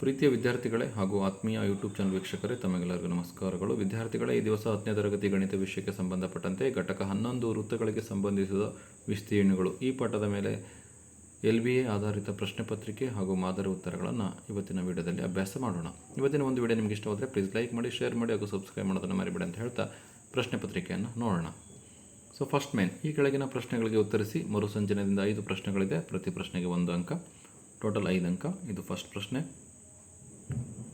ಪ್ರೀತಿಯ ವಿದ್ಯಾರ್ಥಿಗಳೇ ಹಾಗೂ ಆತ್ಮೀಯ ಯೂಟ್ಯೂಬ್ ಚಾನಲ್ ವೀಕ್ಷಕರೇ, ತಮಗೆಲ್ಲರಿಗೂ ನಮಸ್ಕಾರಗಳು. ವಿದ್ಯಾರ್ಥಿಗಳೇ, ಈ ದಿವಸ ಹತ್ತನೇ ತರಗತಿ ಗಣಿತ ವಿಷಯಕ್ಕೆ ಸಂಬಂಧಪಟ್ಟಂತೆ ಘಟಕ ಹನ್ನೊಂದು ವೃತ್ತಗಳಿಗೆ ಸಂಬಂಧಿಸಿದ ವಿಸ್ತೀರ್ಣಗಳು. ಈ ಪಾಠದ ಮೇಲೆ ಎಲ್ ಬಿ ಎ ಆಧಾರಿತ ಪ್ರಶ್ನೆ ಪತ್ರಿಕೆ ಹಾಗೂ ಮಾದರಿ ಉತ್ತರಗಳನ್ನು ಇವತ್ತಿನ ವಿಡಿಯೋದಲ್ಲಿ ಅಭ್ಯಾಸ ಮಾಡೋಣ. ಇವತ್ತಿನ ಒಂದು ವಿಡಿಯೋ ನಿಮಗೆ ಇಷ್ಟವಾದರೆ ಪ್ಲೀಸ್ ಲೈಕ್ ಮಾಡಿ ಶೇರ್ ಮಾಡಿ ಹಾಗೂ ಸಬ್ಸ್ಕ್ರೈಬ್ ಮಾಡೋದನ್ನು ಮರಿಬೇಡಿ ಅಂತ ಹೇಳ್ತಾ ಪ್ರಶ್ನೆ ಪತ್ರಿಕೆಯನ್ನು ನೋಡೋಣ. ಸೊ ಫಸ್ಟ್ ಮೇನ್ ಈ ಕೆಳಗಿನ ಪ್ರಶ್ನೆಗಳಿಗೆ ಉತ್ತರಿಸಿ ಮರುಸಂಜನೆಯಿಂದ ಐದು ಪ್ರಶ್ನೆಗಳಿದೆ. ಪ್ರತಿ ಪ್ರಶ್ನೆಗೆ ಒಂದು ಅಂಕ ಟೋಟಲ್ ಐದು ಅಂಕ. ಇದು ಫಸ್ಟ್ ಪ್ರಶ್ನೆ.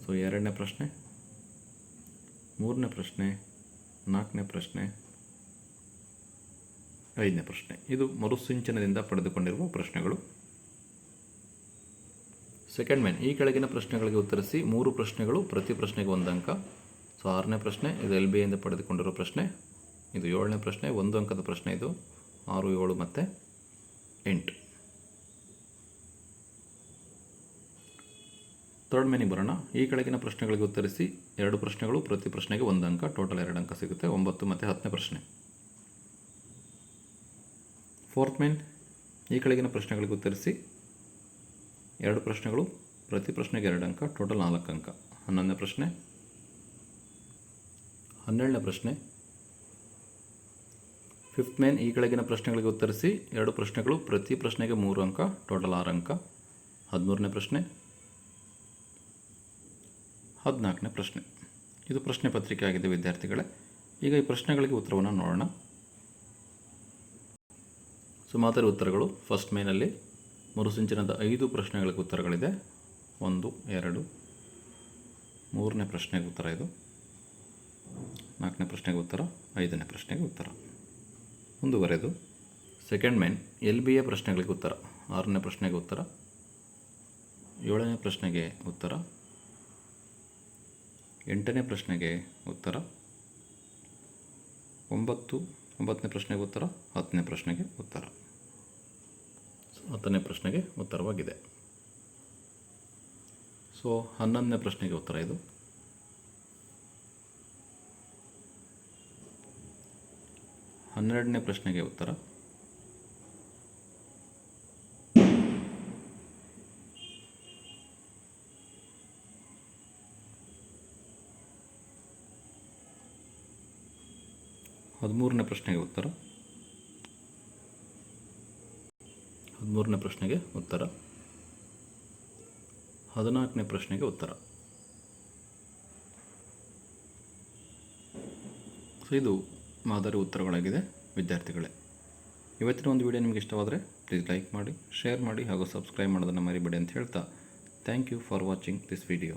ಸೊ ಎರಡನೇ ಪ್ರಶ್ನೆ. ಮೂರನೇ ಪ್ರಶ್ನೆ, ನಾಲ್ಕನೇ ಪ್ರಶ್ನೆ, ಐದನೇ ಪ್ರಶ್ನೆ. ಇದು ಮರುಸಿಂಚನದಿಂದ ಪಡೆದುಕೊಂಡಿರುವ ಪ್ರಶ್ನೆಗಳು. ಸೆಕೆಂಡ್ ಮೇನ್ ಈ ಕೆಳಗಿನ ಪ್ರಶ್ನೆಗಳಿಗೆ ಉತ್ತರಿಸಿ ಮೂರು ಪ್ರಶ್ನೆಗಳು, ಪ್ರತಿ ಪ್ರಶ್ನೆಗೆ ಒಂದು ಅಂಕ. ಸೊ ಆರನೇ ಪ್ರಶ್ನೆ, ಇದು ಎಲ್ ಬಿ ಪಡೆದುಕೊಂಡಿರೋ ಪ್ರಶ್ನೆ. ಇದು ಏಳನೇ ಪ್ರಶ್ನೆ, ಒಂದು ಅಂಕದ ಪ್ರಶ್ನೆ ಇದು. ಆರು, ಏಳು ಮತ್ತು ಎಂಟು. ಥರ್ಡ್ ಮೆನಿಗೆ ಬರೋಣ. ಈ ಕೆಳಗಿನ ಪ್ರಶ್ನೆಗಳಿಗೆ ಉತ್ತರಿಸಿ ಎರಡು ಪ್ರಶ್ನೆಗಳು, ಪ್ರತಿ ಪ್ರಶ್ನೆಗೆ ಒಂದು ಅಂಕ ಟೋಟಲ್ ಎರಡು ಅಂಕ ಸಿಗುತ್ತೆ. ಒಂಬತ್ತು ಮತ್ತು ಹತ್ತನೇ ಪ್ರಶ್ನೆ. ಫೋರ್ತ್ ಮೇನ್ ಈ ಕೆಳಗಿನ ಪ್ರಶ್ನೆಗಳಿಗೆ ಉತ್ತರಿಸಿ ಎರಡು ಪ್ರಶ್ನೆಗಳು, ಪ್ರತಿ ಪ್ರಶ್ನೆಗೆ ಎರಡು ಅಂಕ ಟೋಟಲ್ ನಾಲ್ಕು ಅಂಕ. ಹನ್ನೊಂದನೇ ಪ್ರಶ್ನೆ. ಹನ್ನೆರಡನೇ ಪ್ರಶ್ನೆ. ಫಿಫ್ತ್ ಮೇನ್ ಈ ಕೆಳಗಿನ ಪ್ರಶ್ನೆಗಳಿಗೆ ಉತ್ತರಿಸಿ ಎರಡು ಪ್ರಶ್ನೆಗಳು, ಪ್ರತಿ ಪ್ರಶ್ನೆಗೆ ಮೂರು ಅಂಕ ಟೋಟಲ್ ಆರು ಅಂಕ. ಹದಿಮೂರನೇ ಪ್ರಶ್ನೆ. ಹದಿನಾಲ್ಕನೇ ಪ್ರಶ್ನೆ. ಇದು ಪ್ರಶ್ನೆ ಪತ್ರಿಕೆ ಆಗಿದೆ ವಿದ್ಯಾರ್ಥಿಗಳೇ. ಈಗ ಈ ಪ್ರಶ್ನೆಗಳಿಗೆ ಉತ್ತರವನ್ನು ನೋಡೋಣ. ಸೊ ಮಾದರಿ ಉತ್ತರಗಳು ಫಸ್ಟ್ ಮೇನಲ್ಲಿ ಮರುಸಿಂಚನದ ಐದು ಪ್ರಶ್ನೆಗಳಿಗೆ ಉತ್ತರಗಳಿದೆ. ಒಂದು, ಎರಡು, ಮೂರನೇ ಪ್ರಶ್ನೆಗೆ ಉತ್ತರ ಇದು. ನಾಲ್ಕನೇ ಪ್ರಶ್ನೆಗೆ ಉತ್ತರ, ಐದನೇ ಪ್ರಶ್ನೆಗೆ ಉತ್ತರ. ಮುಂದುವರೆದು. Second main L B A ಪ್ರಶ್ನೆಗಳಿಗೆ ಉತ್ತರ. ಆರನೇ ಪ್ರಶ್ನೆಗೆ ಉತ್ತರ. ಏಳನೇ ಪ್ರಶ್ನೆಗೆ ಉತ್ತರ. ಎಂಟನೇ ಪ್ರಶ್ನೆಗೆ ಉತ್ತರ. ಒಂಬತ್ತು, ಒಂಬತ್ತನೇ ಪ್ರಶ್ನೆಗೆ ಉತ್ತರ, ಹತ್ತನೇ ಪ್ರಶ್ನೆಗೆ ಉತ್ತರ. ಸೊ ಹತ್ತನೇ ಪ್ರಶ್ನೆಗೆ ಉತ್ತರವಾಗಿದೆ. ಸೊ ಹನ್ನೊಂದನೇ ಪ್ರಶ್ನೆಗೆ ಉತ್ತರ ಇದು. ಹನ್ನೆರಡನೇ ಪ್ರಶ್ನೆಗೆ ಉತ್ತರ. ಹದಿಮೂರನೇ ಪ್ರಶ್ನೆಗೆ ಉತ್ತರ. ಹದಿಮೂರನೇ ಪ್ರಶ್ನೆಗೆ ಉತ್ತರ. ಹದಿನಾಲ್ಕನೇ ಪ್ರಶ್ನೆಗೆ ಉತ್ತರ. ಸೊ ಇದು ಮಾದರಿ ಉತ್ತರಗಳಾಗಿದೆ ವಿದ್ಯಾರ್ಥಿಗಳೇ. ಇವತ್ತಿನ ಒಂದು ವಿಡಿಯೋ ನಿಮಗೆ ಇಷ್ಟವಾದರೆ ಪ್ಲೀಸ್ ಲೈಕ್ ಮಾಡಿ ಶೇರ್ ಮಾಡಿ ಹಾಗೂ ಸಬ್ಸ್ಕ್ರೈಬ್ ಮಾಡೋದನ್ನು ಮರಿಬೇಡಿ ಅಂತ ಹೇಳ್ತಾ thank you for watching this video